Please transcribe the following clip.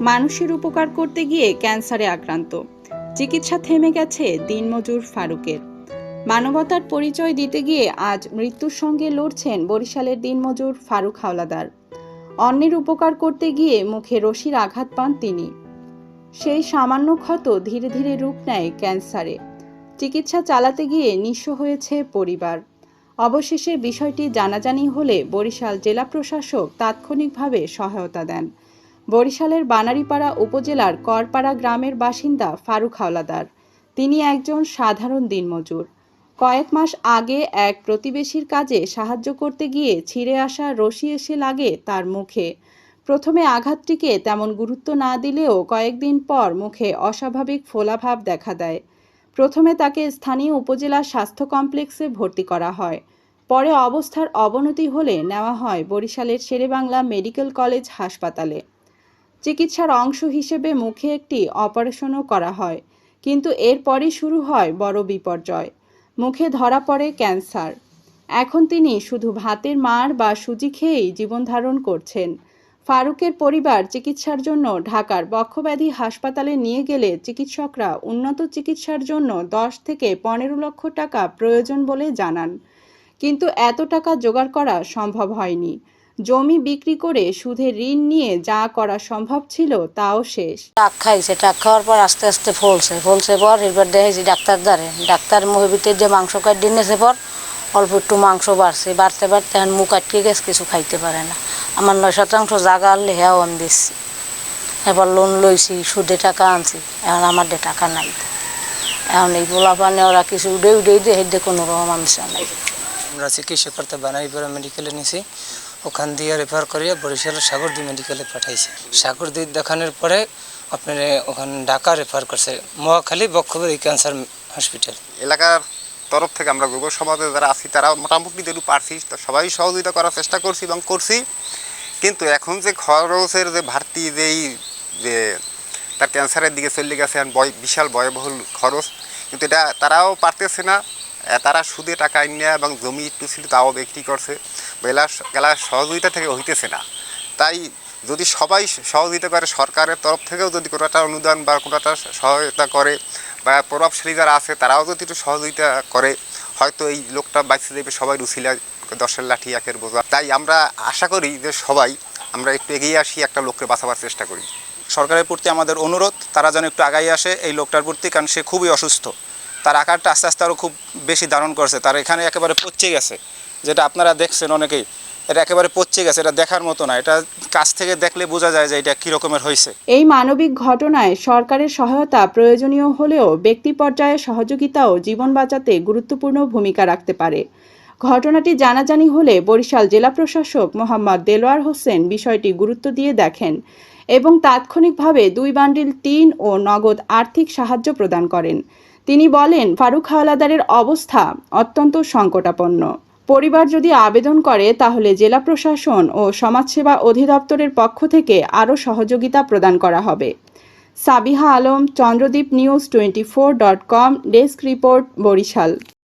মানুষের উপকার করতে গিয়ে ক্যান্সারে আক্রান্ত। চিকিৎসা থেমে গেছে দিনমজুর ফারুকের। মানবতার পরিচয় দিতে গিয়ে আজ মৃত্যুর সঙ্গে লড়ছেন বরিশালের দিনমজুর ফারুক হাওলাদার। অন্যের উপকার করতে গিয়ে মুখে রশির আঘাত পান তিনি। সেই সামান্য ক্ষত ধীরে ধীরে রূপ নেয় ক্যান্সারে। চিকিৎসা চালাতে গিয়ে নিঃস্ব হয়েছে পরিবার। অবশেষে বিষয়টি জানাজানি হলে বরিশাল জেলা প্রশাসক তাৎক্ষণিকভাবে সহায়তা দেন। বরিশালের বানারীপাড়া উপজেলার করপাড়া গ্রামের বাসিন্দা ফারুক হাওলাদার। তিনি একজন সাধারণ দিনমজুর। কয়েক মাস আগে এক প্রতিবেশীর কাজে সাহায্য করতে গিয়ে ছিঁড়ে আসা রশি এসে লাগে তার মুখে। প্রথমে আঘাতটিকে তেমন গুরুত্ব না দিলেও কয়েকদিন পর মুখে অস্বাভাবিক ফোলাভাব দেখা দেয়। প্রথমে তাকে স্থানীয় উপজেলা স্বাস্থ্য কমপ্লেক্সে ভর্তি করা হয়। পরে অবস্থার অবনতি হলে নেওয়া হয় বরিশালের শেরেবাংলা মেডিকেল কলেজ হাসপাতালে। চিকিৎসার অংশ হিসেবে মুখে একটি অপারেশনও করা হয়, কিন্তু এরপরই শুরু হয় বড় বিপর্যয়। মুখে ধরা পড়ে ক্যান্সার। এখন তিনি শুধু ভাতের মার বা সুজি খেয়েই জীবন ধারণ করছেন। ফারুকের পরিবার চিকিৎসার জন্য ঢাকার বক্ষব্যাধি হাসপাতালে নিয়ে গেলে চিকিৎসকরা উন্নত চিকিৎসার জন্য দশ থেকে পনেরো লক্ষ টাকা প্রয়োজন বলে জানান। কিন্তু এত টাকা জোগাড় করা সম্ভব হয়নি। জমি বিক্রি করে সুদের ঋণ নিয়ে যা করা সম্ভব ছিল তাও শেষ। টাক খাইছে টাক খাওয়ার পর আস্তে আস্তে ফলছে। ফলছে পর এবার দেখেছি ডাক্তার দ্বারে ডাক্তার মহিবিতের যে মাংস কাটি নিয়েছে পর অল্প একটু মাংস বাড়ছে। বাড়তে বাড়তে এখন মুখ আটকে গেছে কিছু খাইতে পারে না। আমার নয় শতাংশ জাগা আনলে হ্যাঁ আমি দিচ্ছি এবার লোন লইছি সুদে টাকা আনছি। এখন আমার দে টাকা নাই। এখন এই গোলা পানি ওরা কিছু উডে উডেই দিয়ে হেঁটে কোনো রকম আনছে নাই। আমরা চিকিৎসা করতে বানাইপাড়া মেডিকেলে নিছি। ওখান দিয়ে রেফার করিয়ে বরিশালের সাগরদী মেডিকেলে পাঠাইছি। সাগরদী দেখানোর পরে আপনার ওখানে ঢাকা রেফার করছে, মহাখালী বক্ষবেদী ক্যান্সার হসপিটাল এলাকার তরফ থেকে আমরা যুব সমাজে যারা আছি, তারা মোটামুটি যেটু পারছি সবাই সহযোগিতা করার চেষ্টা করছি এবং করছি। কিন্তু এখন যে খরচের যে ভারতি যেই যে তার ক্যান্সারের দিকে চলে গেছে, বিশাল ব্যয়বহুল খরচ। কিন্তু এটা তারাও পারতেছে না। তারা সুদে টাকা নেওয়া এবং জমি একটু ছিল, তাও বিক্রি করছে। বেলা গেলা সহযোগিতা থেকে হইতেছে না। তাই যদি সবাই সহযোগিতা করে, সরকারের তরফ থেকেও যদি কোনো একটা অনুদান বা কোনো একটা সহায়তা করে বা প্রভাবশালী যারা আছে, তারাও যদি একটু সহযোগিতা করে, হয়তো এই লোকটা বাঁচতে দেবে সবাই রুসিলা দশের লাঠি, একের বোঝা। তাই আমরা আশা করি যে সবাই আমরা একটু এগিয়ে আসি, একটা লোককে বাঁচাবার চেষ্টা করি। সরকারের প্রতি আমাদের অনুরোধ, তারা যেন একটু আগাই আসে এই লোকটার প্রতি, কারণ সে খুবই অসুস্থ। তার আকারটা আস্তে আস্তে আরও খুব বেশি ধারণ করছে। তার এখানে একেবারে পচে গেছে। যেটা আপনারা দেখছেন অনেকেই, এটা একেবারে পচে গেছে, এটা দেখার মতো না। এটা কাছ থেকে দেখলে বোঝা যায় যে এটা কী রকমের হয়েছে। এই মানবিক ঘটনায় সরকারের সহায়তা প্রয়োজনীয় হলেও ব্যক্তি পর্যায়ে সহযোগিতাও জীবন বাঁচাতে গুরুত্বপূর্ণ ভূমিকা রাখতে পারে। ঘটনাটি জানাজানি হলে বরিশাল জেলা প্রশাসক মোহাম্মদ দেলোয়ার হোসেন বিষয়টি গুরুত্ব দিয়ে দেখেন এবং তাৎক্ষণিকভাবে দুই বান্ডিল টিন ও নগদ আর্থিক সাহায্য প্রদান করেন। তিনি বলেন, ফারুক হাওলাদারের অবস্থা অত্যন্ত সংকটাপন্ন। পরিবার যদি আবেদন করে, তাহলে জেলা প্রশাসন ও সমাজসেবা অধিদপ্তরের পক্ষ থেকে আরও সহযোগিতা প্রদান করা হবে। Sabiha Alam, Chandradeep news twenty four dot com, desk report, Barishal.